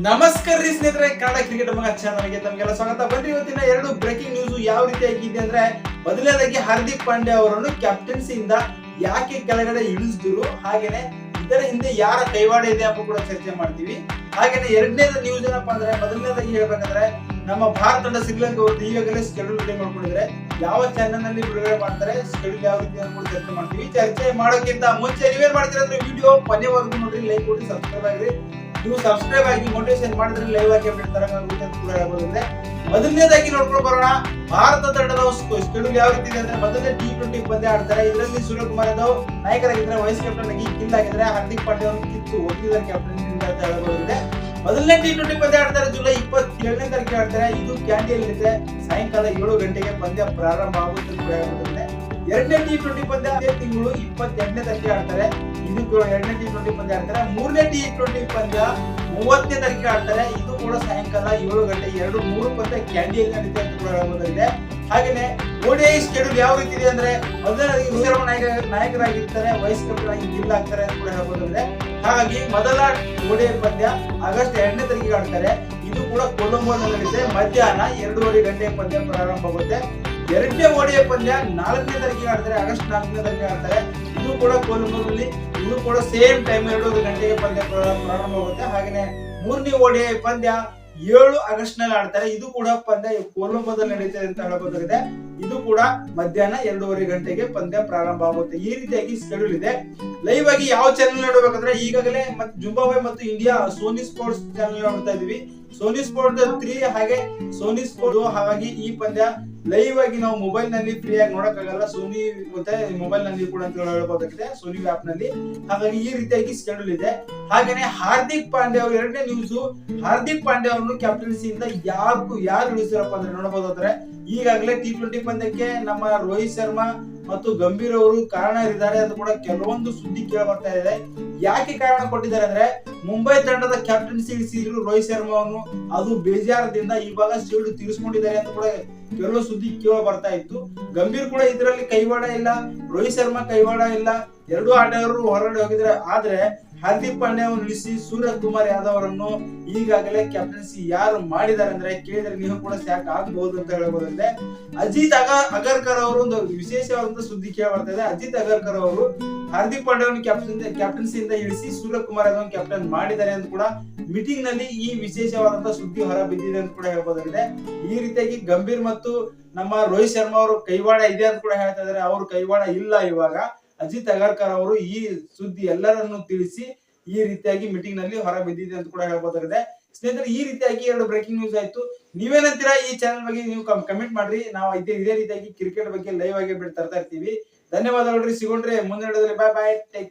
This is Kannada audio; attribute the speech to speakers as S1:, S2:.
S1: ನಮಸ್ಕಾರ ರೀ ಸ್ನೇಹಿತರೆ, ಕನ್ನಡ ಕ್ರಿಕೆಟ್ ಮಗ ಚಾನಲ್ಗೆ ತಮಗೆಲ್ಲ ಸ್ವಾಗತ. ಬನ್ನಿ ಇವತ್ತಿನ ಎರಡು ಬ್ರೇಕಿಂಗ್ ನ್ಯೂಸ್ ಯಾವ ರೀತಿ ಆಗಿದೆ ಅಂದ್ರೆ, ಮೊದಲನೇದಾಗಿ ಹಾರ್ದಿಕ್ ಪಾಂಡ್ಯ ಅವರನ್ನು ಕ್ಯಾಪ್ಟನ್ಸಿಯಿಂದ ಯಾಕೆ ಕೆಳಗಡೆ ಇಳಿಸಿದ್ರು, ಹಾಗೇನೆ ಇದರ ಹಿಂದೆ ಯಾರ ಕೈವಾಡ ಇದೆ ಅಂತ ಕೂಡ ಚರ್ಚೆ ಮಾಡ್ತೀವಿ. ಹಾಗೇನೆ ಎರಡನೇದ ನ್ಯೂಸ್ ಏನಪ್ಪಾ ಅಂದ್ರೆ, ಮೊದಲನೇದಾಗಿ ಹೇಳ್ಬೇಕಂದ್ರೆ, ನಮ್ಮ ಭಾರತ ತಂಡ ಶ್ರೀಲಂಕಾ ಅವರು ಈಗಾಗಲೇ ಸ್ಕೆಡ್ಯೂಲ್ ರೆಡಿ ಮಾಡ್ಕೊಂಡಿದ್ರೆ ಯಾವ ಚಾನೆಲ್ನಲ್ಲಿ ಬಿಡುಗಡೆ ಮಾಡ್ತಾರೆ ಸ್ಕೆಡ್ಯೂಲ್ ಯಾವ ರೀತಿ ಅಂತ ಕೂಡ ಚರ್ಚೆ ಮಾಡ್ತೀವಿ. ಚರ್ಚೆ ಮಾಡೋಕ್ಕಿಂತ ಮುಂಚೆ ನೀವೇನ್ ಮಾಡ್ತೀರಾ ಅಂದ್ರೆ ವಿಡಿಯೋ ಕೊನೆವರೆಗೂ ನೋಡ್ರಿ ಲೈಕ್ ಕೊಟ್ಟು ಸಬ್ಸ್ಕ್ರೈಬ್ ಆಗಿರಿ. ನೀವು ಸಬ್ಸ್ಕ್ರೈಬ್ ಆಗಿ ಮೋಟಿವೇಶನ್ ಮಾಡಿದ್ರೆ ಲೈವ್ ಆಗಿ ಅಪ್ಡೇಟ್ ಹೇಳ್ಬೋದಂದ್ರೆ ಮೊದಲನೇದಾಗಿ ನೋಡ್ಕೊಂಡು ಬರೋಣ. ಭಾರತ ತಂಡದ ಸ್ಕೆಡ್ಯೂಲ್ ಯಾವ ರೀತಿ ಇದೆ ಅಂದ್ರೆ ಮೊದಲನೇ ಟಿ ಟ್ವೆಂಟಿ ಪಂದ್ಯ ಆಡ್ತಾರೆ. ಇದರಲ್ಲಿ ಸೂರ್ಯಕುಮಾರ್ ಯಾದವ್ ನಾಯಕರಾಗಿದ್ರೆ ವೈಸ್ ಕ್ಯಾಪ್ಟನ್ ಆಗಿ ಕಿಲ್ ಆಗಿದ್ರೆ ಹಾರ್ದಿಕ್ ಪಾಂಡ್ಯ ಅವರು ಕಿತ್ತು ಹೋಗಿದ್ದಾರೆ ಕ್ಯಾಪ್ಟನ್ ಅಂತ ಮೊದಲನೇ ಟಿ ಟ್ವೆಂಟಿ ಪಂದ್ಯ ಆಡ್ತಾರೆ ಜುಲೈ ಇಪ್ಪತ್ತೇಳನೇ ತಾರೀಕು ಆಡ್ತಾರೆ. ಇದು ಕ್ಯಾಂಡಿಯಲ್ಲಿದೆ ಸಾಯಂಕಾಲ ಏಳು ಗಂಟೆಗೆ ಪಂದ್ಯ ಪ್ರಾರಂಭ ಆಗುತ್ತೆ ಎರಡನೇ ಟಿ ಟ್ವೆಂಟಿ ಪಂದ್ಯ ತಿಂಗಳು ಇಪ್ಪತ್ತೆಂಟನೇ ತಾರೀಕಿಗೆ ಆಡ್ತಾರೆ. ಇದು ಕೂಡ ಎರಡನೇ ಟಿ ಟ್ವೆಂಟಿ ಪಂದ್ಯ ಆಡ್ತಾರೆ. ಮೂರನೇ ಟಿ ಟ್ವೆಂಟಿ ಪಂದ್ಯ ಮೂವತ್ತನೇ ತಾರೀಕಿಗೆ ಆಡ್ತಾರೆ. ಇದು ಕೂಡ ಸಾಯಂಕಾಲ ಏಳು ಗಂಟೆ ಎರಡು ಮೂರು ಪಂದ್ಯ ಕ್ಯಾಂಡಿಯಲ್ಲಿ ನಡೀತಾ ಅಂತ ಕೂಡ ಹೇಳ್ಬೋದಾಗಿದೆ ಹಾಗೇನೆ ಓಡಿಐ ಶೆಡ್ಯೂಲ್ ಯಾವ ರೀತಿ ಇದೆ ಅಂದ್ರೆ ಮೊದಲನೇದಾಗಿ ವಿಶ್ರಮ ಶರ್ಮಾ ನಾಯಕ ನಾಯಕರಾಗಿರ್ತಾರೆ ಆಗಿ ಗಿಲ್ ಆಗ್ತಾರೆ ಅಂತ ಕೂಡ ಹೇಳ್ಬೋದಾಗಿದೆ ಹಾಗಾಗಿ ಮೊದಲ ಓಡಿಐ ಪಂದ್ಯ ಆಗಸ್ಟ್ ಎರಡನೇ ತಾರೀಕಿಗೆ ಆಡ್ತಾರೆ. ಇದು ಕೂಡ ಕೊಲಂಬೋನಲ್ಲಿ ನಡೆಯುತ್ತೆ. ಮಧ್ಯಾಹ್ನ ಎರಡೂವರೆ ಗಂಟೆ ಪಂದ್ಯ ಪ್ರಾರಂಭ ಆಗುತ್ತೆ ಎರಡನೇ ಓಡಿಯ ಪಂದ್ಯ ನಾಲ್ಕನೇ ತಾರೀಕಿಗೆ ಆಡ್ತಾರೆ, ಆಗಸ್ಟ್ ನಾಲ್ಕನೇ ತಾರೀಕಿಗೆ ಆಡ್ತಾರೆ. ಇದು ಕೂಡ ಕೋಲಂಬೋದಲ್ಲಿ ಇದು ಕೂಡ ಸೇಮ್ ಟೈಮ್ ಎರಡು ಗಂಟೆಗೆ ಪಂದ್ಯ ಪ್ರ- ಪ್ರಾರಂಭ ಆಗುತ್ತೆ. ಹಾಗೇನೆ ಮೂರನೇ ಓಡಿಯ ಪಂದ್ಯ ಏಳು ಆಗಸ್ಟ್ನಲ್ಲಿ ಆಡ್ತಾರೆ. ಇದು ಕೂಡ ಪಂದ್ಯ ಕೋಲಂಬೋದಲ್ಲಿ ನಡೀತದೆ ಅಂತ ಹೇಳಬಹುದಾಗಿದೆ ಇದು ಕೂಡ ಮಧ್ಯಾಹ್ನ ಎರಡೂವರೆ ಗಂಟೆಗೆ ಪಂದ್ಯ ಪ್ರಾರಂಭ ಆಗುತ್ತೆ. ಈ ರೀತಿಯಾಗಿ ಸ್ಕೆಡ್ಯೂಲ್ ಇದೆ. ಲೈವ್ ಆಗಿ ಯಾವ ಚಾನಲ್ ನೋಡಬೇಕಂದ್ರೆ ಈಗಾಗಲೇ ಮತ್ತೆ ಜುಂಬಾಬೆ ಮತ್ತು ಇಂಡಿಯಾ ಸೋನಿ ಸ್ಪೋರ್ಟ್ಸ್ ಚಾನಲ್ ನೋಡ್ತಾ ಇದೀವಿ ಸೋನಿ ಸ್ಪೋರ್ಟ್ ತ್ರೀ ಹಾಗೆ ಸೋನಿ ಸ್ಪೋರ್ಟ್ ಹಾಗಾಗಿ ಈ ಪಂದ್ಯ ಲೈವ್ ಆಗಿ ನಾವು ಮೊಬೈಲ್ನಲ್ಲಿ ಫ್ರೀ ಆಗಿ ನೋಡಕ್ಕಾಗಲ್ಲ. ಸೋನಿ ಮತ್ತೆ ಮೊಬೈಲ್ನಲ್ಲಿ ಕೂಡ ಅಂತ ಹೇಳ್ಬೋದಾಗಿದೆ. ಸೋನಿ ಆಪ್ನಲ್ಲಿ. ಹಾಗಾಗಿ ಈ ರೀತಿಯಾಗಿ ಸ್ಕೆಡ್ಯೂಲ್ ಇದೆ. ಹಾಗೇನೆ ಹಾರ್ದಿಕ್ ಪಾಂಡೆ ಅವ್ರ ಎರಡನೇ ನ್ಯೂಸ್ ಹಾರ್ದಿಕ್ ಪಾಂಡೆ ಅವರನ್ನು ಕ್ಯಾಪ್ಟನ್ಸಿಯಿಂದ ಯಾರು ಯಾರು ಇಳಿಸಿರಪ್ಪ ಅಂದ್ರೆ ನೋಡಬಹುದಾದ್ರೆ ಈಗಾಗಲೇ ಟಿ ಟ್ವೆಂಟಿ ಪಂದ್ಯಕ್ಕೆ ನಮ್ಮ ರೋಹಿತ್ ಶರ್ಮಾ ಮತ್ತು ಗಂಭೀರ್ ಅವರು ಕಾರಣ ಇದ್ದಾರೆ ಅಂತ ಕೂಡ ಕೆಲವೊಂದು ಸುದ್ದಿ ಕೇಳ ಬರ್ತಾ ಇದೆ. ಯಾಕೆ ಕಾರಣ ಕೊಟ್ಟಿದ್ದಾರೆ ಅಂದ್ರೆ ಮುಂಬೈ ತಂಡದ ಕ್ಯಾಪ್ಟನ್ಸಿ ಇಳಿಸಿದ್ರು ರೋಹಿತ್ ಶರ್ಮಾ ಅವನು ಅದು ಬೇಜಾರದಿಂದ ಇವಾಗ ಸೀಲ್ಡ್ ತೀರಿಸಿಕೊಂಡಿದ್ದಾರೆ ಅಂತ ಕೂಡ ಕೆಲವು ಸುದ್ದಿ ಕೇಳ ಬರ್ತಾ ಇತ್ತು. ಗಂಭೀರ್ ಕೂಡ ಇದರಲ್ಲಿ ಕೈವಾಡ ಇಲ್ಲ, ರೋಹಿತ್ ಶರ್ಮಾ ಕೈವಾಡ ಇಲ್ಲ, ಎರಡು ಆಟಗಾರರು ಹೊರಗಡೆ ಹೋಗಿದ್ದಾರೆ. ಆದ್ರೆ ಹಾರ್ದಿಕ್ ಪಾಂಡ್ಯ ಅವರು ಇಳಿಸಿ ಸೂರ್ಯ ಕುಮಾರ್ ಯಾದವ್ ಅವರನ್ನು ಈಗಾಗಲೇ ಕ್ಯಾಪ್ಟನ್ಸಿ ಯಾರು ಮಾಡಿದ್ದಾರೆ ಅಂದ್ರೆ ಕೇಳಿದ್ರೆ ನೀವು ಕೂಡ ಸ್ಯಾಕ್ ಆಗಬಹುದು ಅಂತ ಹೇಳ್ಬೋದಂದ್ರೆ ಅಜಿತ್ ಅಗ ಅಗರ್ಕರ್ ಅವರು ಒಂದು ವಿಶೇಷವಾದಂತ ಸುದ್ದಿ ಕೇಳ ಬರ್ತಾ ಅಜಿತ್ ಅಗರ್ಕರ್ ಅವರು ಹಾರ್ದಿಕ್ ಪಾಂಡ್ಯ ಅವರನ್ನು ಕ್ಯಾಪ್ಟನ್ ಕ್ಯಾಪ್ಟನ್ಸಿಯಿಂದ ಇಳಿಸಿ ಸೂರ್ಯಕುಮಾರ್ ಯಾದವ್ ಕ್ಯಾಪ್ಟನ್ ಮಾಡಿದ್ದಾರೆ ಅಂತ ಕೂಡ ಮೀಟಿಂಗ್ನಲ್ಲಿ ಈ ವಿಶೇಷವಾದಂತ ಸುದ್ದಿ ಹೊರ ಬಿದ್ದಿದೆ ಅಂತ ಕೂಡ ಹೇಳ್ಬೋದಾಗಿದೆ. ಈ ರೀತಿಯಾಗಿ ಗಂಭೀರ್ ಮತ್ತು ನಮ್ಮ ರೋಹಿತ್ ಶರ್ಮಾ ಅವರು ಕೈವಾಡ ಇದೆ ಅಂತ ಕೂಡ ಹೇಳ್ತಾ ಇದಾರೆ ಅವ್ರ ಕೈವಾಡ ಇಲ್ಲ ಇವಾಗ. ಅಜಿತ್ ಅಗರ್ಕರ್ ಅವರು ಈ ಸುದ್ದಿ ಎಲ್ಲರನ್ನು ತಿಳಿಸಿ ಈ ರೀತಿಯಾಗಿ ಮೀಟಿಂಗ್ನಲ್ಲಿ ಹೊರ ಬಿದ್ದಿದೆ ಅಂತ ಕೂಡ ಹೇಳ್ಬೋದಾಗಿದೆ. ಸ್ನೇಹಿತರೆ, ಈ ರೀತಿಯಾಗಿ ಎರಡು ಬ್ರೇಕಿಂಗ್ ನ್ಯೂಸ್ ಆಯ್ತು. ನೀವೇನಂತೀರಾ ಈ ಚಾನಲ್ ಬಗ್ಗೆ? ನೀವು ಕಮೆಂಟ್ ಮಾಡ್ರಿ. ನಾವು ಇದೇ ಇದೇ ರೀತಿಯಾಗಿ ಕ್ರಿಕೆಟ್ ಬಗ್ಗೆ ಲೈವ್ ಆಗಿ ತರ್ತಾ ಇರ್ತೀವಿ. ಧನ್ಯವಾದಗಳು ಸಿಗೋಣ್ರಿ. ಮುಂದೆ ಬಾಯ್ ಬಾಯ್ ಟೇಕ್